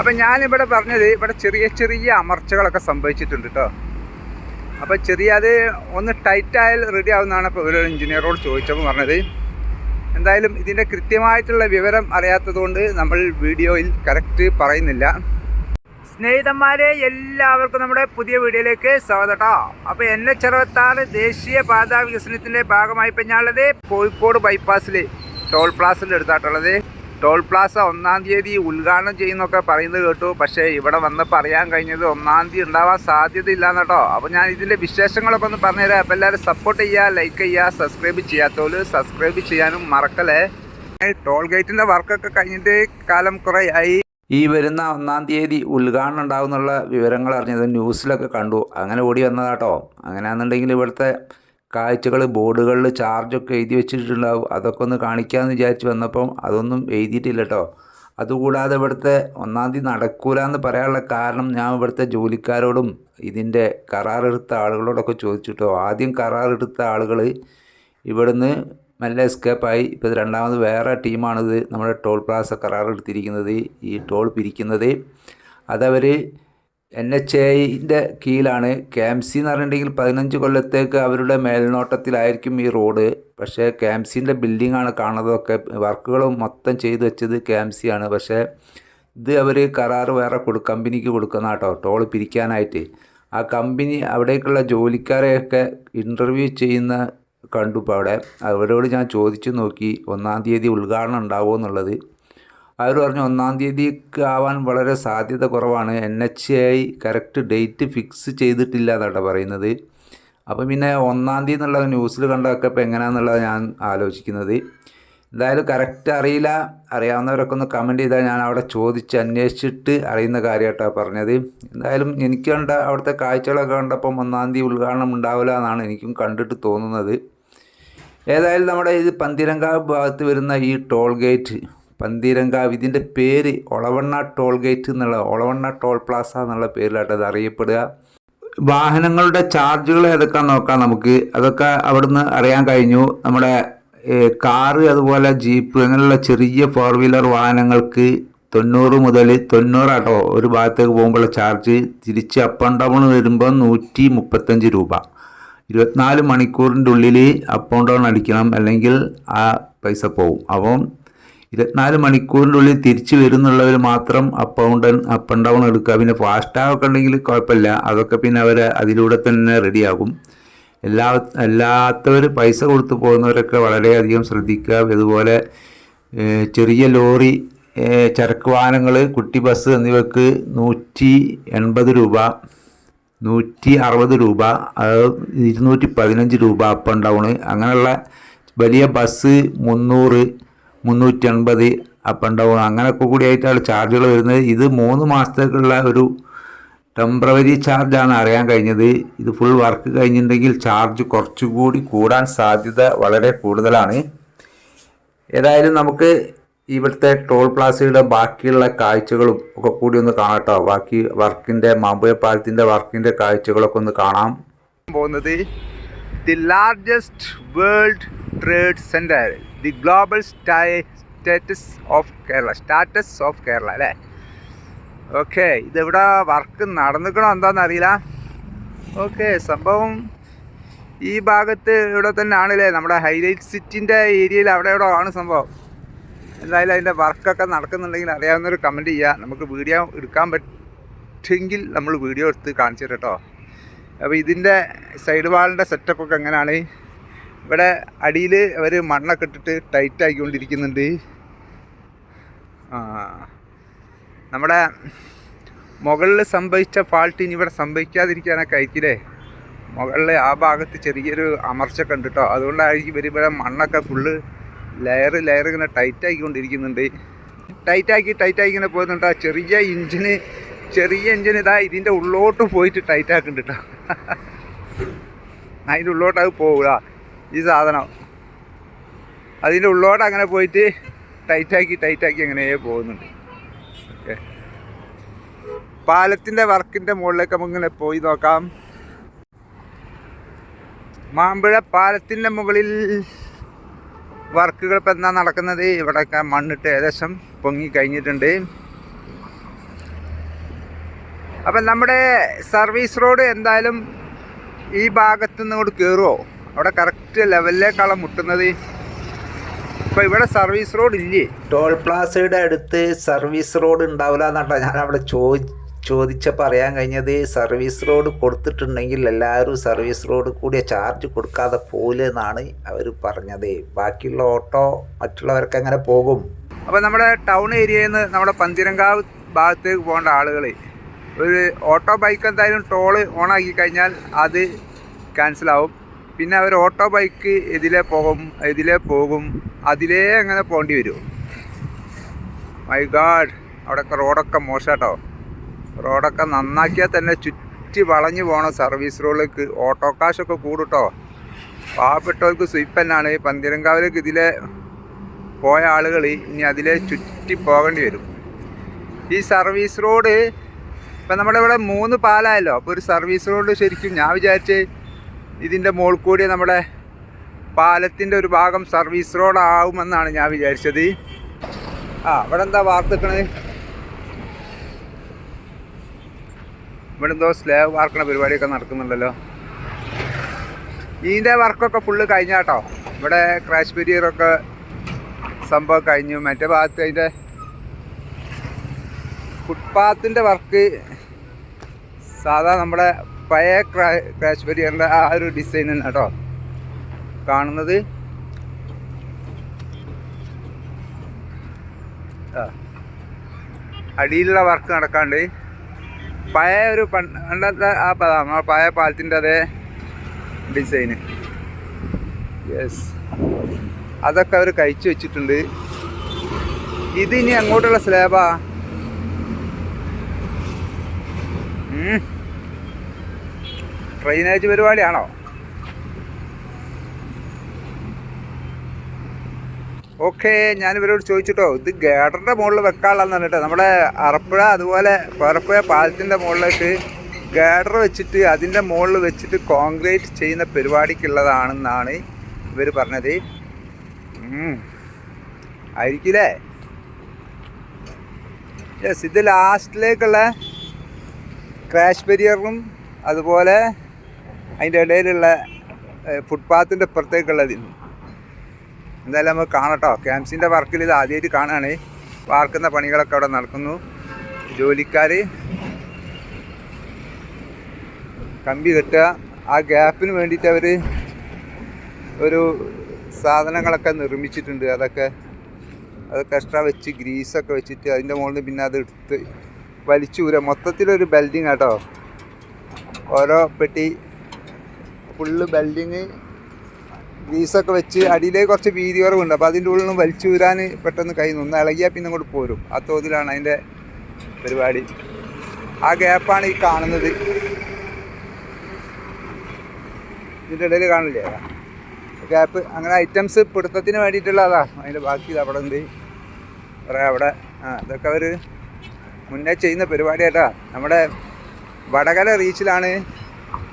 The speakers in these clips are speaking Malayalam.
അപ്പം ഞാനിവിടെ പറഞ്ഞത് ഇവിടെ ചെറിയ ചെറിയ അമർച്ചകളൊക്കെ സംഭവിച്ചിട്ടുണ്ട് കേട്ടോ അപ്പോൾ ചെറിയ അത് ഒന്ന് ടൈറ്റ് ആയാൽ റെഡി ആവുന്നതാണ് ഇപ്പോൾ ഒരു എഞ്ചിനീയറോട് ചോദിച്ചപ്പോൾ പറഞ്ഞത്. എന്തായാലും ഇതിന്റെ കൃത്യമായിട്ടുള്ള വിവരം അറിയാത്തതുകൊണ്ട് നമ്മൾ വീഡിയോയിൽ കറക്റ്റ് പറയുന്നില്ല. സ്നേഹിതന്മാരെ എല്ലാവർക്കും നമ്മുടെ പുതിയ വീഡിയോയിലേക്ക് സ്വാഗതം കേട്ടോ അപ്പോൾ എൻ എച്ച് അറുപത്താറ് ദേശീയ പാതാ വികസനത്തിന്റെ ഭാഗമായി ഇപ്പം ഞാനുള്ളത് കോഴിക്കോട് ബൈപ്പാസിൽ ടോൾ പ്ലാസിന്റെ അടുത്തായിട്ടുള്ളത്. ടോൾ പ്ലാസ ഒന്നാം തീയതി ഉദ്ഘാടനം ചെയ്യുന്നൊക്കെ പറയുന്നത് കേട്ടു. പക്ഷേ ഇവിടെ വന്നപ്പോൾ അറിയാൻ കഴിഞ്ഞത് ഒന്നാം തീയതി ഉണ്ടാവാൻ സാധ്യതയില്ല കേട്ടോ. അപ്പോൾ ഞാൻ ഇതിന്റെ വിശേഷങ്ങളൊക്കെ ഒന്ന് പറഞ്ഞുതരാം. അപ്പോൾ എല്ലാവരും സപ്പോർട്ട് ചെയ്യുക ലൈക്ക് ചെയ്യുക സബ്സ്ക്രൈബ് ചെയ്യാത്തവർ സബ്സ്ക്രൈബ് ചെയ്യാനും മറക്കല്ലേ. ടോൾ ഗേറ്റിന്റെ വർക്കൊക്കെ കഴിഞ്ഞിട്ട് കാലം കുറേ ആയി. ഈ വരുന്ന ഒന്നാം തീയതി ഉദ്ഘാടനം ഉണ്ടാകുന്നുള്ള വിവരങ്ങൾ അറിഞ്ഞത് ന്യൂസിലൊക്കെ കണ്ടു. അങ്ങനെ ഓടി വന്നതാട്ടോ. അങ്ങനെയാണെന്നുണ്ടെങ്കിൽ ഇവിടുത്തെ കാഴ്ചകൾ ബോർഡുകളിൽ ചാർജൊക്കെ എഴുതി വെച്ചിട്ടുണ്ടാവും. അതൊക്കെ ഒന്ന് കാണിക്കാമെന്ന് വിചാരിച്ച് വന്നപ്പം അതൊന്നും എഴുതിയിട്ടില്ല കേട്ടോ അതുകൂടാതെ ഇവിടുത്തെ ഒന്നാം തീയതി നടക്കൂല എന്ന് പറയാനുള്ള കാരണം ഞാൻ ഇവിടുത്തെ ജോലിക്കാരോടും ഇതിന്റെ കരാറെടുത്ത ആളുകളോടൊക്കെ ചോദിച്ചിട്ടോ. ആദ്യം കരാറെടുത്ത ആളുകൾ ഇവിടുന്ന് മെല്ലെ എസ്കേപ്പായി ഇപ്പോൾ രണ്ടാമത് വേറെ ടീമാണിത്. നമ്മുടെ ടോൾ പ്ലാസ കരാറെടുത്തിരിക്കുന്നത്. ഈ ടോൾ പിരിക്കുന്നത്. അതവർ എൻ എച്ച് എന്റെ കീഴിലാണ് കെ എം സി എന്ന് പറഞ്ഞിട്ടുണ്ടെങ്കിൽ പതിനഞ്ച് കൊല്ലത്തേക്ക് അവരുടെ മേൽനോട്ടത്തിലായിരിക്കും ഈ റോഡ്. പക്ഷേ കെ എം സിന്റെ ബിൽഡിങ്ങാണ് കാണുന്നതൊക്കെ വർക്കുകൾ മൊത്തം ചെയ്തു വെച്ചത് കെ എം സി ആണ് പക്ഷേ ഇത് അവർ കരാർ വേറെ കൊടു കമ്പനിക്ക് കൊടുക്കുന്ന കേട്ടോ ടോൾ പിരിക്കാനായിട്ട്. ആ കമ്പനി അവിടേക്കുള്ള ജോലിക്കാരെയൊക്കെ ഇന്റർവ്യൂ ചെയ്യുന്ന കണ്ടു ഇപ്പോൾ അവിടെ. അവരോട് ഞാൻ ചോദിച്ചു നോക്കി ഒന്നാം തീയതി ഉദ്ഘാടനം ഉണ്ടാവുമോ എന്നുള്ളത്. അവർ പറഞ്ഞു ഒന്നാം തീയതിക്ക് ആവാൻ വളരെ സാധ്യത കുറവാണ്. N H I correct date fix ചെയ്തിട്ടില്ല എന്നാണ് പറയുന്നത്. അപ്പം പിന്നെ ഒന്നാം തീയതി എന്നുള്ള ന്യൂസിൽ കണ്ടതൊക്കെ ഇപ്പോൾ എങ്ങനെയാണെന്നുള്ളത് ഞാൻ ആലോചിക്കുന്നത്. എന്തായാലും കറക്റ്റ് അറിയില്ല. അറിയാവുന്നവരൊക്കെ ഒന്ന് കമന്റ് ചെയ്താൽ ഞാൻ അവിടെ ചോദിച്ച് അന്വേഷിച്ചിട്ട് അറിയുന്ന കാര്യമായിട്ടാണ് പറഞ്ഞത്. എന്തായാലും എനിക്ക് കണ്ട അവിടുത്തെ കാഴ്ചകളൊക്കെ കണ്ടപ്പം ഒന്നാം തീയതി ഉദ്ഘാടനം ഉണ്ടാവില്ല എന്നാണ് എനിക്കും കണ്ടിട്ട് തോന്നുന്നത്. ഏതായാലും നമ്മുടെ ഇത് പന്തിരങ്കാവ് ഭാഗത്ത് വരുന്ന ഈ ടോൾ ഗേറ്റ് പന്തീരങ്കാവ് ഇതിന്റെ പേര് ഒളവണ്ണ ടോൾ ഗേറ്റ് എന്നുള്ള ഒളവണ്ണ ടോൾ പ്ലാസ എന്നുള്ള പേരിലായിട്ട് അത് അറിയപ്പെടുക. വാഹനങ്ങളുടെ ചാർജുകൾ ഏതൊക്കെയാണെന്ന് നോക്കാം നമുക്ക്. അതൊക്കെ അവിടുന്ന് അറിയാൻ കഴിഞ്ഞു. നമ്മുടെ കാറ് അതുപോലെ ജീപ്പ് അങ്ങനെയുള്ള ചെറിയ ഫോർ വീലർ വാഹനങ്ങൾക്ക് തൊണ്ണൂറ് മുതൽ തൊണ്ണൂറാട്ടോ ഒരു ഭാഗത്തേക്ക് പോകുമ്പോഴുള്ള ചാർജ്. തിരിച്ച് അപ്പ് ആൻഡ് ഡൗൺ വരുമ്പോൾ നൂറ്റി മുപ്പത്തഞ്ച് രൂപ. ഇരുപത്തിനാല് മണിക്കൂറിന്റെ ഉള്ളിൽ അപ്പ് ആൻഡ് ഡൗൺ അടിക്കണം. അല്ലെങ്കിൽ ആ പൈസ പോവും. അപ്പം ഇരുപത്തിനാല് മണിക്കൂറിനുള്ളിൽ തിരിച്ചു വരുന്നുള്ളവർ മാത്രം up down up and down എടുക്കുക. പിന്നെ ഫാസ്റ്റാഗൊക്കെ ഉണ്ടെങ്കിൽ കുഴപ്പമില്ല. അതൊക്കെ പിന്നെ അവർ അതിലൂടെ തന്നെ റെഡിയാകും എല്ലാ അല്ലാത്തവർ പൈസ കൊടുത്തു പോകുന്നവരൊക്കെ വളരെയധികം ശ്രദ്ധിക്കുക. അതുപോലെ ചെറിയ ലോറി ചരക്ക് വാഹനങ്ങൾ കുട്ടി ബസ് എന്നിവയ്ക്ക് നൂറ്റി എൺപത് രൂപ നൂറ്റി അറുപത് രൂപ ഇരുന്നൂറ്റി പതിനഞ്ച് രൂപ അപ്പ് ആൻഡ് ഡൗൺ അങ്ങനെയുള്ള വലിയ ബസ് മുന്നൂറ് മുന്നൂറ്റി എൺപത് അപ്പ് ആൻഡ് ഡൗൺ അങ്ങനെയൊക്കെ കൂടിയായിട്ടാണ് ചാർജുകൾ വരുന്നത്. ഇത് മൂന്ന് മാസത്തേക്കുള്ള ഒരു ടെമ്പററി ചാർജാണ് അറിയാൻ കഴിഞ്ഞത്. ഇത് ഫുൾ വർക്ക് കഴിഞ്ഞിട്ടുണ്ടെങ്കിൽ ചാർജ് കുറച്ചുകൂടി കൂടാൻ സാധ്യത വളരെ കൂടുതലാണ്. ഏതായാലും നമുക്ക് ഇവിടുത്തെ ടോൾ പ്ലാസയുടെ ബാക്കിയുള്ള കാഴ്ചകളും ഒക്കെ കൂടി ഒന്ന് കാണാട്ടോ ബാക്കി വർക്കിന്റെ മാമ്പുഴ പാലത്തിന്റെ വർക്കിന്റെ കാഴ്ചകളൊക്കെ ഒന്ന് കാണാം. പോകുന്നത് the largest world trade centre the global status of Kerala status of Kerala അല്ലേ? ഓക്കെ ഇതിവിടെ വർക്ക് നടന്നിക്കണോ എന്താണെന്ന് അറിയില്ല. ഓക്കെ സംഭവം ഈ ഭാഗത്ത് ഇവിടെ തന്നെ ആണല്ലേ നമ്മുടെ ഹൈലൈറ്റ് സിറ്റിന്റെ ഏരിയയിൽ അവിടെ എവിടെ ആണ് സംഭവം. എന്തായാലും അതിന്റെ വർക്കൊക്കെ നടക്കുന്നുണ്ടെങ്കിൽ അറിയാവുന്നൊരു കമന്റ് ചെയ്യുക. നമുക്ക് വീഡിയോ എടുക്കാൻ പറ്റുമെങ്കിൽ നമ്മൾ വീഡിയോ എടുത്ത് കാണിച്ചു കേട്ടോ. അപ്പോൾ ഇതിന്റെ സൈഡ് വാളിന്റെ സെറ്റപ്പൊക്കെ എങ്ങനെയാണ്? ഇവിടെ അടിയിൽ അവർ മണ്ണൊക്കെ ഇട്ടിട്ട് ടൈറ്റ് ആക്കിക്കൊണ്ടിരിക്കുന്നുണ്ട് നമ്മുടെ മുകളിൽ സംഭവിച്ച ഫാൾട്ട് ഇനി ഇവിടെ സംഭവിക്കാതിരിക്കാനൊക്കെ ആയിരിക്കില്ലേ മുകളിൽ ആ ഭാഗത്ത് ചെറിയൊരു അമർച്ചൊക്കെ ഉണ്ട് കേട്ടോ അതുകൊണ്ടായിരിക്കും ഇവർ ഇവിടെ മണ്ണൊക്കെ ഫുള്ള് ലെയർ ലെയർ ഇങ്ങനെ ടൈറ്റ് ആക്കിക്കൊണ്ടിരിക്കുന്നുണ്ട് ടൈറ്റ് ആക്കി ടൈറ്റ് ആക്കി ഇങ്ങനെ പോകുന്നുണ്ട് ചെറിയ ഇഞ്ചിന് ചെറിയ എഞ്ചിൻ ഇതാ ഇതിന്റെ ഉള്ളോട്ട് പോയിട്ട് ടൈറ്റ് ആക്കുന്നുണ്ട് കേട്ടോ അതിന്റെ ഉള്ളോട്ട് അത് പോവുക. ഈ സാധനം. അതിന്റെ ഉള്ളോട്ട് അങ്ങനെ പോയിട്ട് ടൈറ്റാക്കി ടൈറ്റാക്കി അങ്ങനെ പോകുന്നുണ്ട്. ഓക്കെ. പാലത്തിന്റെ വർക്കിന്റെ മുകളിലേക്ക് നമുക്കിങ്ങനെ പോയി നോക്കാം. മാമ്പഴ പാലത്തിന്റെ മുകളിൽ വർക്കുകൾ ഇപ്പം എന്താ നടക്കുന്നത്? ഇവിടെയൊക്കെ മണ്ണിട്ട് ഏകദേശം പൊങ്ങി കഴിഞ്ഞിട്ടുണ്ട്. അപ്പം നമ്മുടെ സർവീസ് റോഡ് എന്തായാലും ഈ ഭാഗത്തു നിന്ന് ഇങ്ങോട്ട് കയറുമോ അവിടെ കറക്റ്റ് ലെവലിലേക്കാണ് മുട്ടുന്നത്. ഇപ്പം ഇവിടെ സർവീസ് റോഡ് ഇല്ലേ? ടോൾ പ്ലാസയുടെ അടുത്ത് സർവീസ് റോഡ് ഉണ്ടാവില്ല എന്നാട്ടോ ഞാൻ അവിടെ ചോദി ചോദിച്ചപ്പോൾ പറയാൻ കഴിഞ്ഞത്. സർവീസ് റോഡ് കൊടുത്തിട്ടുണ്ടെങ്കിൽ എല്ലാവരും സർവീസ് റോഡ് കൂടിയ ചാർജ് കൊടുക്കാതെ പോലെന്നാണ് എന്നാണ് അവർ പറഞ്ഞത്. ബാക്കിയുള്ള ഓട്ടോ മറ്റുള്ളവർക്ക് അങ്ങനെ പോകും? അപ്പോൾ നമ്മുടെ ടൗൺ ഏരിയയിൽ നിന്ന് നമ്മുടെ പന്തിരങ്കാവ് ഭാഗത്തേക്ക് പോകേണ്ട ആളുകൾ ഒരു ഓട്ടോ ബൈക്ക് എന്തായാലും ടോൾ ഓണാക്കി കഴിഞ്ഞാൽ അത് ക്യാൻസലാവും പിന്നെ അവർ ഓട്ടോ ബൈക്ക് ഇതിലെ പോകും ഇതിലെ പോകും അതിലേ അങ്ങനെ പോകേണ്ടി വരും. മൈ ഗാഡ് അവിടെയൊക്കെ റോഡൊക്കെ മോശാട്ടോ. റോഡൊക്കെ നന്നാക്കിയാൽ തന്നെ ചുറ്റി വളഞ്ഞു പോകണം സർവീസ് റോഡിലേക്ക് ഓട്ടോ കാശൊക്കെ കൂടുട്ടോ. പാവപ്പെട്ടവർക്ക് തന്നെയാണ് പന്തിരങ്കാവിലേക്ക് ഇതിലെ പോയ ആളുകൾ ഇനി അതിലെ ചുറ്റി പോകേണ്ടി വരും. ഈ സർവീസ് റോഡ് ഇപ്പം നമ്മളിവിടെ മൂന്ന് പാലായല്ലോ. അപ്പോൾ ഒരു സർവീസ് റോഡ് ശരിക്കും ഞാൻ വിചാരിച്ച് ഇതിന്റെ മോൾ കൂടി നമ്മുടെ പാലത്തിന്റെ ഒരു ഭാഗം സർവീസ് റോഡ് ആവുമെന്നാണ് ഞാൻ വിചാരിച്ചത്. ആ ഇവിടെ എന്താ വാർത്തക്കണത് ഇവിടെ എന്തോ സ്ലാബ് വാർക്കണ പരിപാടിയൊക്കെ നടക്കുന്നുണ്ടല്ലോ. ഇതിന്റെ വർക്കൊക്കെ ഫുള്ള് കഴിഞ്ഞാട്ടോ. ഇവിടെ ക്രാഷ് പെരിയറൊക്കെ സംഭവം കഴിഞ്ഞു. മറ്റേ ഭാഗത്ത് അതിന്റെ ഫുട്പാത്തിന്റെ വർക്ക് സാധാ നമ്മുടെ പഴയ ക്രാഷ് ബരിയറിന്റെ ആ ഒരു ഡിസൈൻ തന്നെ കേട്ടോ. കാണുന്നത്. അടിയിലുള്ള വർക്ക് നടക്കാണ്ട്. പഴയ ഒരു പണ്ടത്തെ ആ നമ്മളെ പഴയ പാലത്തിന്റെ അതേ ഡിസൈന് യെസ് അതൊക്കെ അവർ കഴിച്ചു വെച്ചിട്ടുണ്ട്. ഇത് ഇനി അങ്ങോട്ടുള്ള സ്ലാബാ. ഡ്രൈനേജ് പരിപാടിയാണോ? ഓക്കെ ഞാൻ ഇവരോട് ചോദിച്ചിട്ടോ ഇത് ഗേഡറിന്റെ മുകളിൽ വെക്കാനുള്ളതെന്ന് പറഞ്ഞിട്ട് നമ്മുടെ അറപ്പുഴ അതുപോലെ പറപ്പുഴ പാലത്തിന്റെ മുകളിലേക്ക് ഗേഡർ വെച്ചിട്ട് അതിന്റെ മുകളിൽ വെച്ചിട്ട് കോൺക്രീറ്റ് ചെയ്യുന്ന പരിപാടിക്കുള്ളതാണെന്നാണ് ഇവർ പറഞ്ഞത്. ആയിരിക്കില്ലേ? യെസ് ഇത് ലാസ്റ്റിലേക്കുള്ള ക്രാഷ് ബരിയറും അതുപോലെ അതിന്റെ ഇടയിലുള്ള ഫുട്പാത്തിന്റെ ഇതിന് എന്തായാലും നമുക്ക് കാണട്ടോ ക്യാംസിന്റെ വർക്കിൽ ഇത് ആദ്യമായിട്ട് കാണുകയാണ്. വാർക്കുന്ന പണികളൊക്കെ അവിടെ നടക്കുന്നു. ജോലിക്കാർ കമ്പി കെട്ടുക. ആ ഗ്യാപ്പിന് വേണ്ടിയിട്ട് അവർ ഒരു സാധനങ്ങളൊക്കെ നിർമ്മിച്ചിട്ടുണ്ട്. അതൊക്കെ അതൊക്കെ എക്സ്ട്രാ വെച്ച് ഗ്രീസൊക്കെ വെച്ചിട്ട് അതിന്റെ മുകളിൽ പിന്നെ അത് എടുത്ത് വലിച്ചൂര. മൊത്തത്തിലൊരു ബെൽഡിങ് കേട്ടോ ഓരോ പെട്ടി ഫുള്ള് ബെൽഡിങ് ഗ്രീസൊക്കെ വെച്ച് അടിയിലേക്ക് കുറച്ച് വീതി കുറവുണ്ട്. അപ്പോൾ അതിന്റെ ഉള്ളിൽ നിന്ന് വലിച്ചൂരാൻ പെട്ടെന്ന് കൈ നിന്ന് ഇളകിയാൽ പിന്നെ അങ്ങോട്ട് പോരും. ആ തോതിലാണ് അതിന്റെ പരിപാടി. ആ ഗ്യാപ്പാണ് ഈ കാണുന്നത്. ഇതിന്റെ ഇടയിൽ കാണില്ലേ? ഗ്യാപ്പ് അങ്ങനെ ഐറ്റംസ് പിടുത്തത്തിന് വേണ്ടിയിട്ടുള്ളതാ. അതിന്റെ ബാക്കി അവിടെ ഉണ്ട്. കുറേ അവിടെ. ആ ഇതൊക്കെ അവർ മുന്നേ ചെയ്യുന്ന പരിപാടിയായിട്ടാ നമ്മുടെ വടകര റീച്ചിലാണ്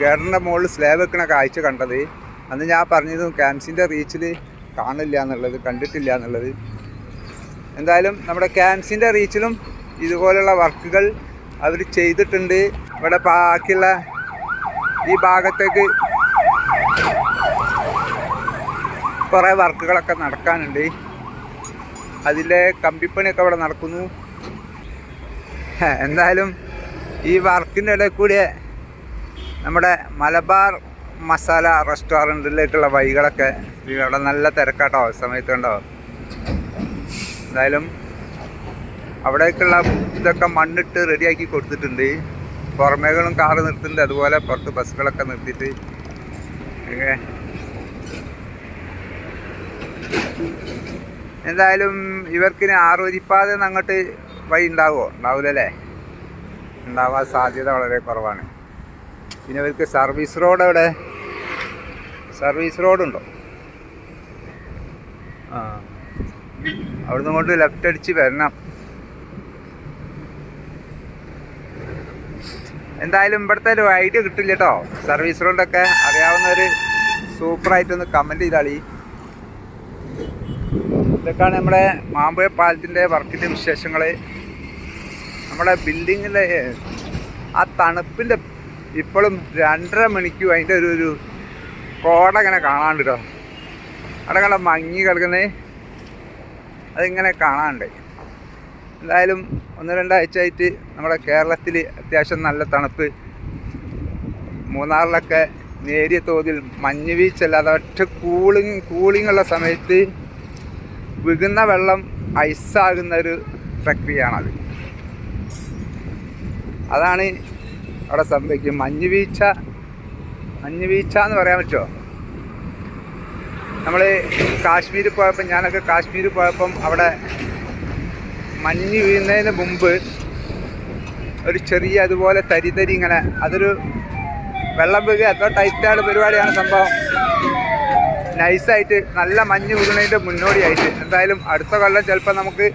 ഗേഡറിന്റെ മുകളിൽ സ്ലാബ് വെക്കണ കാഴ്ച കണ്ടത്. അന്ന് ഞാൻ പറഞ്ഞത് ക്യാൻസിന്റെ റീച്ചിൽ കാണില്ല എന്നുള്ളത് കണ്ടിട്ടില്ല എന്നുള്ളത്. എന്തായാലും നമ്മുടെ ക്യാൻസിന്റെ റീച്ചിലും ഇതുപോലെയുള്ള വർക്കുകൾ അവർ ചെയ്തിട്ടുണ്ട്. ഇവിടെ ബാക്കിയുള്ള ഈ ഭാഗത്തേക്ക് കുറേ വർക്കുകളൊക്കെ നടക്കാനുണ്ട്. അതിന്റെ കമ്പിപ്പണിയൊക്കെ അവിടെ നടക്കുന്നു. എന്തായാലും ഈ വർക്കിന്റെ ഇടയിൽ കൂടി നമ്മുടെ മലബാർ മസാല റെസ്റ്റോറന്റിലേക്കുള്ള വഴികളൊക്കെ ഇവിടെ നല്ല തിരക്കാട്ടോ സമയത്തുണ്ടോ എന്തായാലും അവിടേക്കുള്ള ഇതൊക്കെ മണ്ണിട്ട് റെഡിയാക്കി കൊടുത്തിട്ടുണ്ട്. പുറമേകളും കാറ് നിർത്തുന്നുണ്ട് അതുപോലെ പുറത്ത് ബസ്സുകളൊക്കെ നിർത്തിയിട്ട്. എന്തായാലും ഇവർക്കിനി ആറുവരിപ്പാതെ അങ്ങോട്ട് വഴി ഉണ്ടാവുമോ? ഉണ്ടാവില്ലല്ലേ? ഉണ്ടാവാൻ സാധ്യത വളരെ കുറവാണ്. പിന്നെ ഇവർക്ക് സർവീസ് റോഡ് എവിടെ? സർവീസ് റോഡുണ്ടോ ആ. അവിടുന്ന് കൊണ്ട് ലെഫ്റ്റ് അടിച്ച് വരണം. എന്തായാലും ഇവിടുത്തെ ഒരു ഐഡിയ കിട്ടില്ല കേട്ടോ സർവീസ് റോഡൊക്കെ അറിയാവുന്നവർ സൂപ്പറായിട്ടൊന്ന് കമന്റ് ചെയ്താളി. ഇതൊക്കെയാണ് നമ്മുടെ മാമ്പുഴ പാലത്തിന്റെ വർക്കിന്റെ വിശേഷങ്ങൾ നമ്മുടെ ബിൽഡിങ്ങിലെ ആ തണുപ്പിന്റെ ഇപ്പോഴും രണ്ടര മണിക്കും അതിന്റെ ഒരു ഒരു കോട ഇങ്ങനെ കാണാണ്ട് കേട്ടോ അവിടെ മങ്ങി കിടക്കുന്നേ. അതിങ്ങനെ കാണാണ്ട് എന്തായാലും ഒന്ന് രണ്ടാഴ്ച ആയിട്ട് നമ്മുടെ കേരളത്തിൽ അത്യാവശ്യം നല്ല തണുപ്പ്. മൂന്നാറിലൊക്കെ നേരിയ തോതിൽ മഞ്ഞ് വീഴ്ചല്ലാതെ ഒറ്റ കൂളിങ് കൂളിംഗ് ഉള്ള സമയത്ത് വികുന്ന വെള്ളം ഐസാകുന്ന ഒരു പ്രക്രിയയാണത്. അതാണ് അവിടെ സംഭവിക്കും. മഞ്ഞ് വീഴ്ച മഞ്ഞ് വീഴ്ച എന്ന് പറയാൻ പറ്റുമോ? നമ്മൾ കാശ്മീർ പോയപ്പം ഞാനൊക്കെ കാശ്മീർ പോയപ്പം അവിടെ മഞ്ഞ് വീഴുന്നതിന് മുമ്പ് ഒരു ചെറിയ അതുപോലെ തരിതരി തരി ഇങ്ങനെ അതൊരു വെള്ളം വീഴുക എത്ര ടൈറ്റാണ് പരിപാടിയാണ് സംഭവം. നൈസായിട്ട് നല്ല മഞ്ഞ് വീഴുന്നതിന്റെ മുന്നോടിയായിട്ട്. എന്തായാലും അടുത്ത കൊല്ലം ചിലപ്പോൾ നമുക്ക്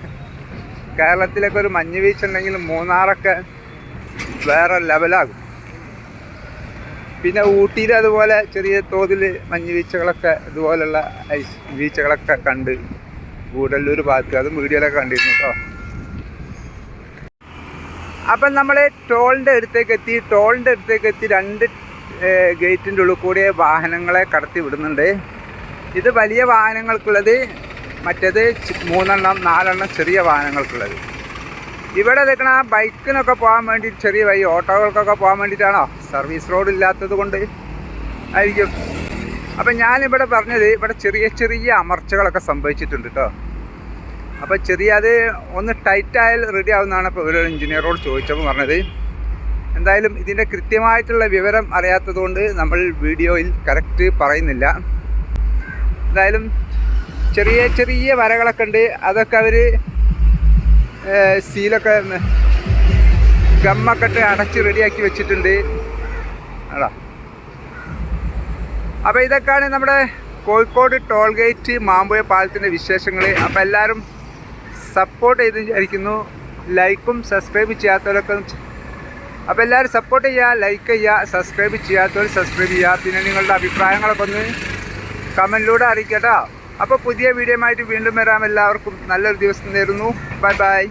കേരളത്തിലൊക്കെ ഒരു മഞ്ഞ് വീഴ്ച ഉണ്ടെങ്കിൽ മൂന്നാറൊക്കെ വേറെ ലെവലാകും. പിന്നെ ഊട്ടിയിൽ അതുപോലെ ചെറിയ തോതിൽ മഞ്ഞ് വീഴ്ചകളൊക്കെ ഇതുപോലുള്ള ഐസ് വീഴ്ചകളൊക്കെ കണ്ട് ഗൂഡല്ലൂർ ഭാഗത്ത് അതും വീഡിയോയിലൊക്കെ കണ്ടിരുന്നു കേട്ടോ. അപ്പം നമ്മൾ ടോളിന്റെ അടുത്തേക്ക് എത്തി. ടോളിന്റെ അടുത്തേക്ക് എത്തി രണ്ട് ഗേറ്റിന്റെ ഉള്ളിൽ കൂടി വാഹനങ്ങളെ കടത്തി വിടുന്നുണ്ട്. ഇത് വലിയ വാഹനങ്ങൾക്കുള്ളത് മറ്റേത് മൂന്നെണ്ണം നാലെണ്ണം ചെറിയ വാഹനങ്ങൾക്കുള്ളത്. ഇവിടെ നിൽക്കണ ബൈക്കിനൊക്കെ പോകാൻ വേണ്ടി ചെറിയ വഴി ഓട്ടോകൾക്കൊക്കെ പോകാൻ വേണ്ടിയിട്ടാണോ? സർവീസ് റോഡ് ഇല്ലാത്തത് കൊണ്ട് ആയിരിക്കും. അപ്പം ഞാനിവിടെ പറഞ്ഞത് ഇവിടെ ചെറിയ ചെറിയ അമർച്ചകളൊക്കെ സംഭവിച്ചിട്ടുണ്ട് കേട്ടോ അപ്പോൾ ചെറിയ അത് ഒന്ന് ടൈറ്റായാൽ റെഡി ആവുന്നതാണ് ഇപ്പോൾ ഒരു എഞ്ചിനീയറോട് ചോദിച്ചപ്പോൾ പറഞ്ഞത്. എന്തായാലും ഇതിന്റെ കൃത്യമായിട്ടുള്ള വിവരം അറിയാത്തതുകൊണ്ട് നമ്മൾ വീഡിയോയിൽ കറക്റ്റ് പറയുന്നില്ല. എന്തായാലും ചെറിയ ചെറിയ വരകളൊക്കെ ഉണ്ട്. അതൊക്കെ അവർ സീലൊക്കെ ഗമ്മൊക്കെ അടച്ച് റെഡിയാക്കി വെച്ചിട്ടുണ്ട്. അടാ അപ്പോൾ ഇതൊക്കെയാണ് നമ്മുടെ കോഴിക്കോട് ടോൾ ഗേറ്റ് മാമ്പുഴ പാലത്തിന്റെ വിശേഷങ്ങൾ അപ്പോൾ എല്ലാവരും സപ്പോർട്ട് ചെയ്ത് വിചാരിക്കുന്നു ലൈക്കും സബ്സ്ക്രൈബ് ചെയ്യാത്തവരൊക്കെ അപ്പോൾ എല്ലാവരും സപ്പോർട്ട് ചെയ്യുക ലൈക്ക് ചെയ്യുക സബ്സ്ക്രൈബ് ചെയ്യാത്തവർ സബ്സ്ക്രൈബ് ചെയ്യുക പിന്നെ നിങ്ങളുടെ അഭിപ്രായങ്ങളൊക്കെ ഒന്ന് കമന്റിലൂടെ അറിയിക്കട്ടോ. അപ്പോൾ പുതിയ വീഡിയോ ആയിട്ട് വീണ്ടും വരാം. എല്ലാവർക്കും നല്ലൊരു ദിവസം നേരുന്നു. Bye bye.